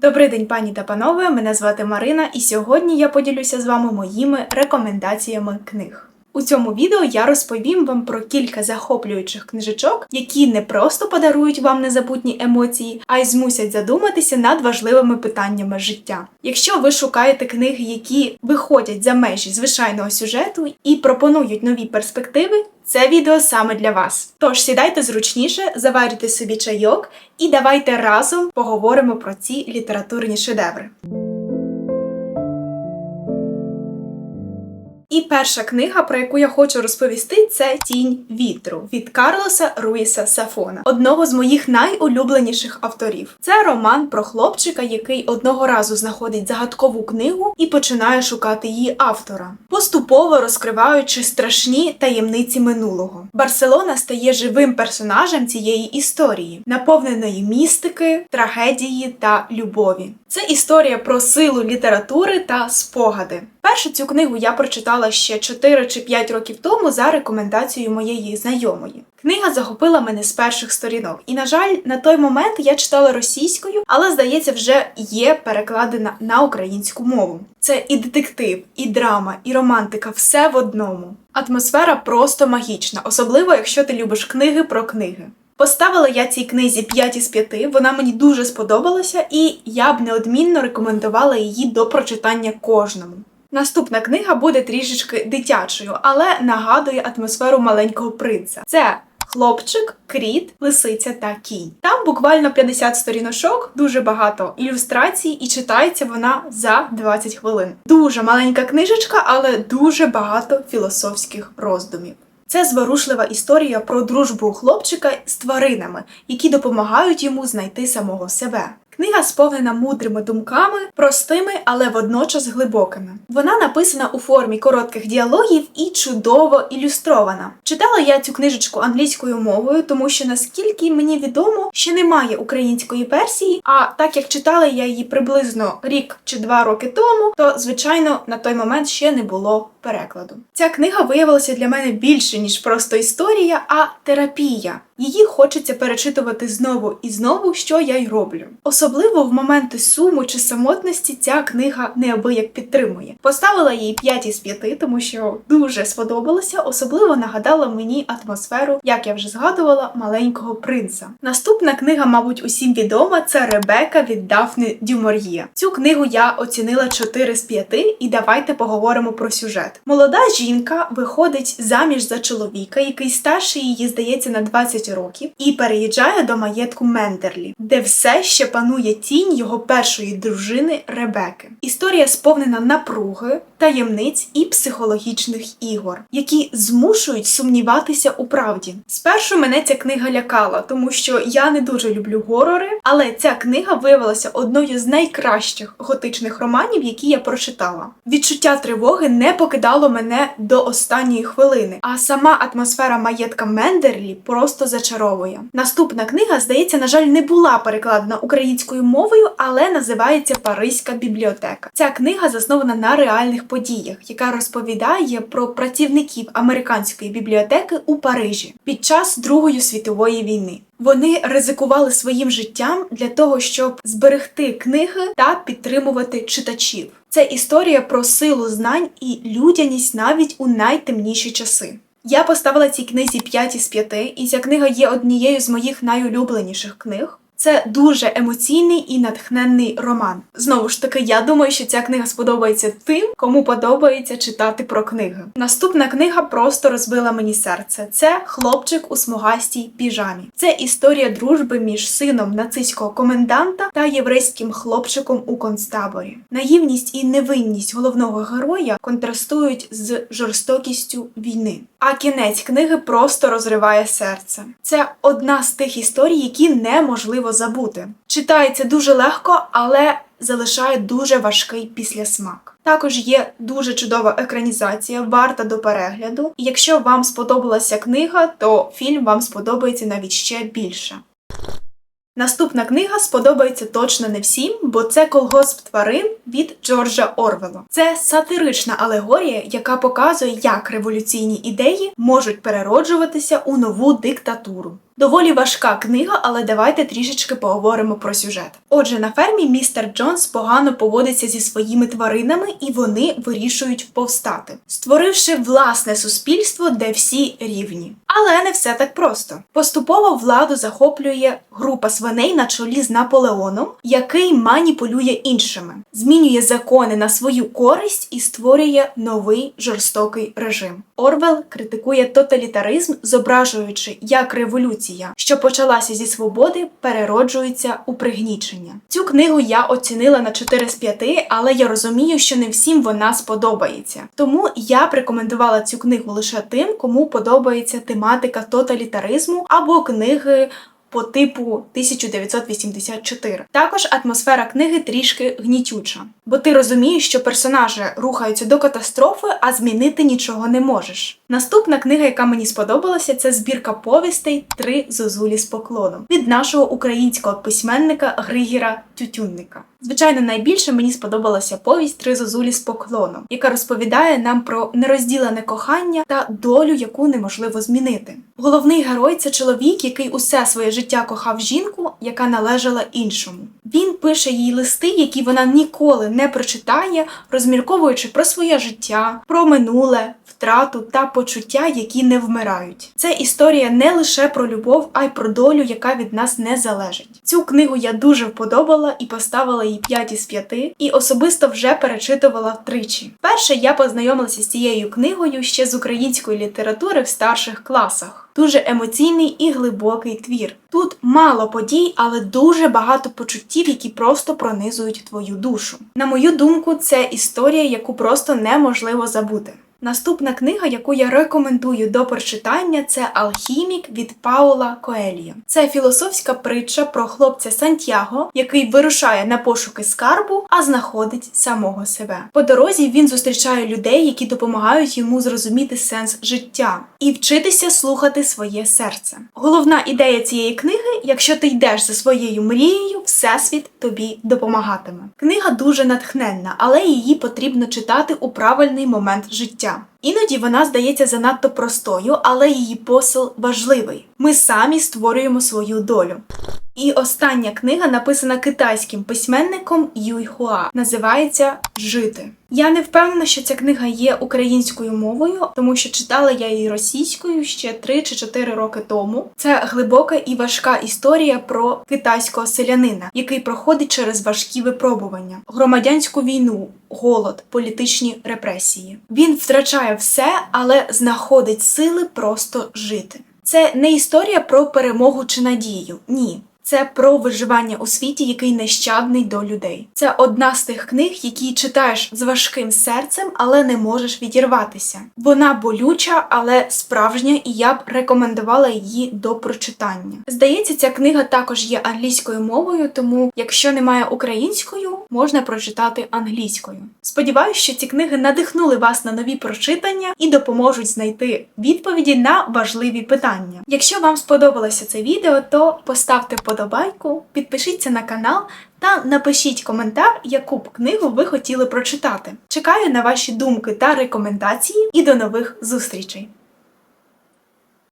Добрий день, пані та панове. Мене звати Марина, і сьогодні я поділюся з вами моїми рекомендаціями книг. У цьому відео я розповім вам про кілька захоплюючих книжечок, які не просто подарують вам незабутні емоції, а й змусять задуматися над важливими питаннями життя. Якщо ви шукаєте книги, які виходять за межі звичайного сюжету і пропонують нові перспективи, це відео саме для вас. Тож сідайте зручніше, заварюйте собі чайок і давайте разом поговоримо про ці літературні шедеври. І перша книга, про яку я хочу розповісти, це Тінь вітру від Карлоса Руїса Сафона, одного з моїх найулюбленіших авторів. Це роман про хлопчика, який одного разу знаходить загадкову книгу і починає шукати її автора, поступово розкриваючи страшні таємниці минулого. Барселона стає живим персонажем цієї історії, наповненої містики, трагедії та любові. Це історія про силу літератури та спогади. Першу цю книгу я прочитала ще 4 чи 5 років тому за рекомендацією моєї знайомої. Книга захопила мене з перших сторінок, і, на жаль, на той момент я читала російською, але здається, вже є перекладена на українську мову. Це і детектив, і драма, і романтика все в одному. Атмосфера просто магічна, особливо якщо ти любиш книги про книги. Поставила я цій книзі 5 із 5, вона мені дуже сподобалася, і я б неодмінно рекомендувала її до прочитання кожному. Наступна книга буде трішечки дитячою, але нагадує атмосферу маленького принца. Це хлопчик, кріт, лисиця та кінь. Там буквально 50 сторіночок, дуже багато ілюстрацій, і читається вона за 20 хвилин. Дуже маленька книжечка, але дуже багато філософських роздумів. Це зворушлива історія про дружбу хлопчика з тваринами, які допомагають йому знайти самого себе. Книга сповнена мудрими думками, простими, але водночас глибокими. Вона написана у формі коротких діалогів і чудово ілюстрована. Читала я цю книжечку англійською мовою, тому що наскільки мені відомо, ще немає української версії. А так як читала я її приблизно рік чи два роки тому, то звичайно на той момент ще не було перекладу. Ця книга виявилася для мене більше ніж просто історія, а терапія. Її хочеться перечитувати знову і знову, що я й роблю. Особливо в моменти суму чи самотності ця книга неабияк підтримує. Поставила їй 5 із 5, тому що дуже сподобалося, особливо нагадала мені атмосферу, як я вже згадувала, маленького принца. Наступна книга, мабуть, усім відома, це Ребека від Дафни Дюмор'є. Цю книгу я оцінила 4 з 5, і давайте поговоримо про сюжет. Молода жінка виходить заміж за чоловіка, який старший її здається на 20 років, і переїжджає до маєтку Мендерлі, де все ще панує тінь його першої дружини Ребеки. Історія сповнена напруги, таємниць і психологічних ігор, які змушують сумніватися у правді. Спершу мене ця книга лякала, тому що я не дуже люблю горори, але ця книга виявилася одною з найкращих готичних романів, які я прочитала. Відчуття тривоги не покидало мене до останньої хвилини, а сама атмосфера маєтка Мендерлі просто зачаровує. Наступна книга, здається, на жаль, не була перекладена українською мовою, але називається Паризька бібліотека. Ця книга заснована на реальних подіях, яка розповідає про працівників американської бібліотеки у Парижі під час Другої світової війни. Вони ризикували своїм життям для того, щоб зберегти книги та підтримувати читачів. Це історія про силу знань і людяність навіть у найтемніші часи. Я поставила цій книзі 5 із 5, і ця книга є однією з моїх найулюбленіших книг. Це дуже емоційний і натхненний роман. Знову ж таки, я думаю, що ця книга сподобається тим, кому подобається читати про книги. Наступна книга просто розбила мені серце. Це хлопчик у смугастій піжамі. Це історія дружби між сином нацистського коменданта та єврейським хлопчиком у концтаборі. Наївність і невинність головного героя контрастують з жорстокістю війни. А кінець книги просто розриває серце. Це одна з тих історій, які неможливо забути. Читається дуже легко, але залишає дуже важкий післясмак. Також є дуже чудова екранізація, варта до перегляду. І якщо вам сподобалася книга, то фільм вам сподобається навіть ще більше. Наступна книга сподобається точно не всім, бо це колгосп тварин від Джорджа Орвела. Це сатирична алегорія, яка показує, як революційні ідеї можуть перероджуватися у нову диктатуру. Доволі важка книга, але давайте трішечки поговоримо про сюжет. Отже, на фермі містер Джонс погано поводиться зі своїми тваринами, і вони вирішують повстати, створивши власне суспільство, де всі рівні. Але не все так просто. Поступово владу захоплює група свиней на чолі з Наполеоном, який маніпулює іншими, змінює закони на свою користь і створює новий жорстокий режим. Орвел критикує тоталітаризм, зображуючи, як революція, що почалася зі свободи, перероджується у пригнічення. Цю книгу я оцінила на 4 з 5, але я розумію, що не всім вона сподобається. Тому я б рекомендувала цю книгу лише тим, кому подобається тематика тоталітаризму або книги. По типу 1984. Також атмосфера книги трішки гнітюча, бо ти розумієш, що персонажі рухаються до катастрофи, а змінити нічого не можеш. Наступна книга, яка мені сподобалася, це збірка повістей Три зозулі з поклоном від нашого українського письменника Григіра Тютюнника. Звичайно, найбільше мені сподобалася повість Три зозулі з поклоном, яка розповідає нам про нерозділене кохання та долю, яку неможливо змінити. Головний герой це чоловік, який усе своє життя кохав жінку, яка належала іншому. Він пише їй листи, які вона ніколи не прочитає, розмірковуючи про своє життя, про минуле, втрату та почуття, які не вмирають. Це історія не лише про любов, а й про долю, яка від нас не залежить. Цю книгу я дуже вподобала і поставила їй 5 із 5, і особисто вже перечитувала втричі. Перше я познайомилася з цією книгою ще з української літератури в старших класах. Дуже емоційний і глибокий твір. Тут мало подій, але дуже багато почуттів, які просто пронизують твою душу. На мою думку, це історія, яку просто неможливо забути. Наступна книга, яку я рекомендую до прочитання, це Алхімік від Паула Коельо. Це філософська притча про хлопця Сантьяго, який вирушає на пошуки скарбу, а знаходить самого себе. По дорозі він зустрічає людей, які допомагають йому зрозуміти сенс життя і вчитися слухати своє серце. Головна ідея цієї книги: якщо ти йдеш за своєю мрією, всесвіт тобі допомагатиме. Книга дуже натхненна, але її потрібно читати у правильний момент життя. Іноді вона здається занадто простою, але її посил важливий. Ми самі створюємо свою долю. І остання книга написана китайським письменником Юй Хуа. Називається Жити. Я не впевнена, що ця книга є українською мовою, тому що читала я її російською ще 3 чи 4 роки тому. Це глибока і важка історія про китайського селянина, який проходить через важкі випробування, громадянську війну, голод, політичні репресії. Він втрачає все, але знаходить сили просто жити. Це не історія про перемогу чи надію. Ні. Це про виживання у світі, який нещадний до людей. Це одна з тих книг, які читаєш з важким серцем, але не можеш відірватися. Вона болюча, але справжня, і я б рекомендувала її до прочитання. Здається, ця книга також є англійською мовою, тому якщо немає українською, можна прочитати англійською. Сподіваюсь, що ці книги надихнули вас на нові прочитання і допоможуть знайти відповіді на важливі питання. Якщо вам сподобалося це відео, то поставте вподобайку, підпишіться на канал та напишіть коментар, яку б книгу ви хотіли прочитати. Чекаю на ваші думки та рекомендації і до нових зустрічей!